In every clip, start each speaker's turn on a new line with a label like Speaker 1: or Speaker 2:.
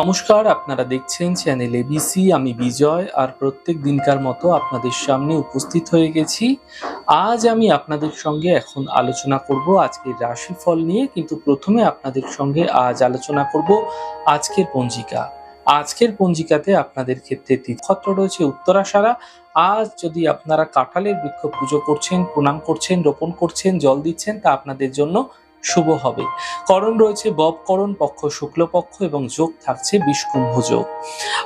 Speaker 1: নমস্কার, আপনারা দেখছেন চ্যানেল এবিসি আমি বিজয়, আর প্রত্যেক দিনকার মতো আপনাদের সামনে উপস্থিত হয়ে গেছি। আজ আমি আপনাদের সঙ্গে এখন আলোচনা করব আজকের রাশিফল নিয়ে, কিন্তু প্রথমে আপনাদের সঙ্গে আজ আলোচনা করব আজকের পঞ্জিকা। আজকের পঞ্জিকাতে আপনাদের ক্ষেত্রে তীর্থত্র রয়েছে উত্তরাশারা আজ যদি আপনারা কাঁঠালের বৃক্ষ পুজো করছেন, প্রণাম করছেন, রোপণ করছেন, জল দিচ্ছেন, তা আপনাদের জন্য শুভ হবে। করণ রয়েছে ববকরণ পক্ষ শুক্লপক্ষ এবং যোগ থাকছে বিষ্কুম্ভ যোগ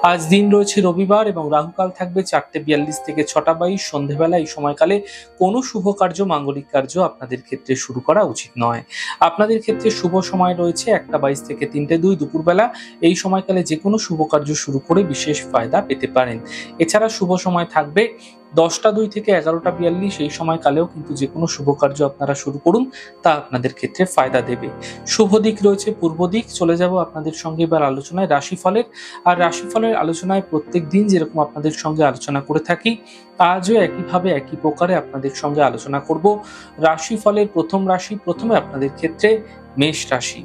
Speaker 1: আজ দিন রয়েছে রবিবার এবং রাহুকাল থাকবে চারটে বিয়াল্লিশ থেকে ছটা বাইশ। সন্ধেবেলা এই সময়কালে কোনো শুভ কার্য, মাঙ্গলিক কার্য আপনাদের ক্ষেত্রে শুরু করা উচিত নয়। আপনাদের ক্ষেত্রে শুভ সময় রয়েছে একটা বাইশ থেকে তিনটে দুই দুপুরবেলা। এই সময়কালে যে কোনো শুভ কার্য শুরু করে বিশেষ ফায়দা পেতে পারেন। এছাড়া শুভ সময় থাকবে দশটা দুই থেকে এগারোটা বিয়াল্লিশ এই সময়কালেও কিন্তু যে কোনো শুভ কার্য আপনারা শুরু করুন, তা আপনাদের ক্ষেত্রে ফায়দা দেবে। শুভ দিক রয়েছে পূর্ব দিক, চলে যাব আপনাদের সঙ্গে এবার আলোচনায় রাশিফলের। আর রাশিফলের আলোচনায় প্রত্যেক দিন যেরকম আপনাদের সঙ্গে আলোচনা করে থাকি, আজও একইভাবে একই প্রকারে আপনাদের সঙ্গে আলোচনা করব। রাশিফলের প্রথম রাশি প্রথমে আপনাদের ক্ষেত্রে মেষ রাশি।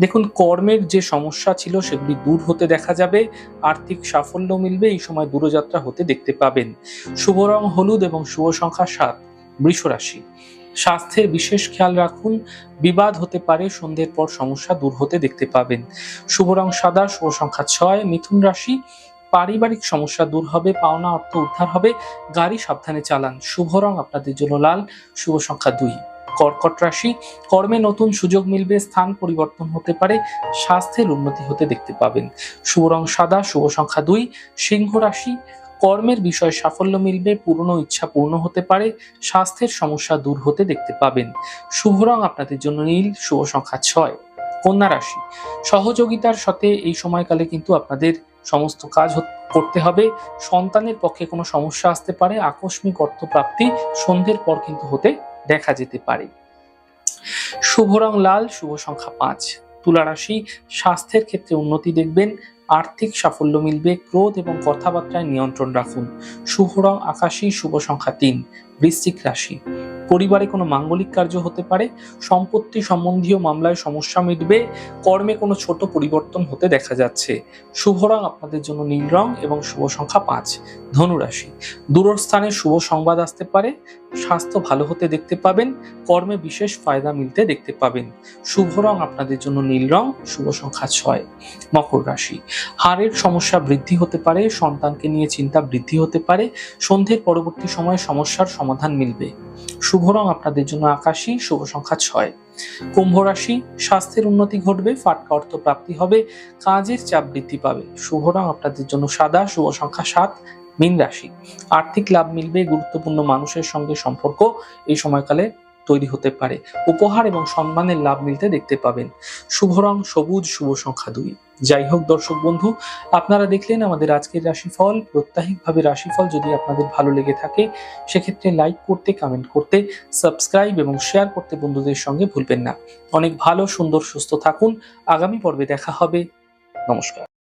Speaker 1: দেখুন, কর্মের যে সমস্যা ছিল সেগুলি দূর হতে দেখা যাবে। আর্থিক সাফল্য মিলবে, এই সময় দূরযাত্রা হতে দেখতে পাবেন। শুভ রং হলুদ এবং শুভ সংখ্যা সাত, বৃষ রাশি। স্বাস্থ্যের বিশেষ খেয়াল রাখুন, বিবাদ হতে পারে, সন্ধ্যের পর সমস্যা দূর হতে দেখতে পাবেন। শুভ রং সাদা, শুভ সংখ্যা ছয়, মিথুন রাশি। পারিবারিক সমস্যা দূর হবে, পাওনা অর্থ উদ্ধার হবে, গাড়ি সাবধানে চালান। শুভ রং আপনাদের জন্য লাল, শুভ সংখ্যা দুই। কর্কট রাশি কর্মে নতুন সুযোগ মিলবে, স্থান পরিবর্তন হতে পারে, স্বাস্থ্যের উন্নতি হতে দেখতে পাবেন। শুভ রং সাদা, শুভ সংখ্যা দুই, সিংহ রাশি। কর্মের বিষয়ে সাফল্য মিলবে, পুরনো ইচ্ছা পূর্ণ হতে পারে, স্বাস্থ্যের সমস্যা দূর হতে দেখতে পাবেন। শুভ রং আপনাদের জন্য নীল, শুভ সংখ্যা ছয়। কন্যা রাশি। সহযোগিতার সাথে এই সময়কালে কিন্তু আপনাদের সমস্ত কাজ করতে হবে। সন্তানের পক্ষে কোনো সমস্যা আসতে পারে, আকস্মিক অর্থপ্রাপ্তি সন্ধ্যের পর কিন্তু হতে দেখা যেতে পারে। শুভ রং লাল, শুভ সংখ্যা পাঁচ। তুলা রাশি, স্বাস্থ্যের ক্ষেত্রে উন্নতি দেখবেন, আর্থিক সাফল্য মিলবে, ক্রোধ এবং কথাবার্তায় নিয়ন্ত্রণ রাখুন। শুভ রং আকাশী, শুভ সংখ্যা তিন। বৃশ্চিক রাশি। পরিবারে কোনো মাঙ্গলিক কার্য হতে পারে, সম্পত্তি সম্বন্ধীয় মামলায় সমস্যা মিটবে, কর্মে কোনো ছোট পরিবর্তন হতে দেখা যাচ্ছে। শুভ রং আপনাদের জন্য নীল রং এবং শুভ সংখ্যা পাঁচ। ধনুরাশি দূরস্থানে শুভ সংবাদ আসতে পারে, স্বাস্থ্য ভালো হতে দেখতে পাবেন, কর্মে বিশেষ ফায়দা মিলতে দেখতে পাবেন। শুভ রং আপনাদের জন্য নীল রং, শুভ সংখ্যা ছয়। মকর রাশি, হাড়ের সমস্যা বৃদ্ধি হতে পারে, সন্তানকে নিয়ে চিন্তা বৃদ্ধি হতে পারে, সন্ধ্যের পরবর্তী সময়ে সমস্যার সমাধান মিলবে। শুভ রং আপনাদের জন্য আকাশী, শুভ সংখ্যা ছয়। কুম্ভ রাশি, স্বাস্থ্যের উন্নতি ঘটবে, ফাটকা অর্থ প্রাপ্তি হবে, কাজের চাপ বৃদ্ধি পাবে। শুভ রং আপনাদের জন্য সাদা, শুভ সংখ্যা সাত, মীন রাশি। আর্থিক লাভ মিলবে, গুরুত্বপূর্ণ মানুষের সঙ্গে সম্পর্ক। এই সময়কালে তৈরি হতে পারে। উপহার এবং সম্মানের লাভ মিলতে দেখতে পাবেন। শুভ রং, সবুজ, শুভ সংখ্যা দুই। যাই হোক দর্শক বন্ধু, আপনারা দেখলেন আমাদের আজকের রাশিফল। প্রত্যাহিকভাবে রাশিফল যদি আপনাদের ভালো লেগে থাকে, সেক্ষেত্রে লাইক করতে কমেন্ট করতে সাবস্ক্রাইব এবং শেয়ার করতে বন্ধুদের সঙ্গে ভুলবেন না। অনেক ভালো, সুন্দর, সুস্থ থাকুন। আগামী পর্বে দেখা হবে। নমস্কার।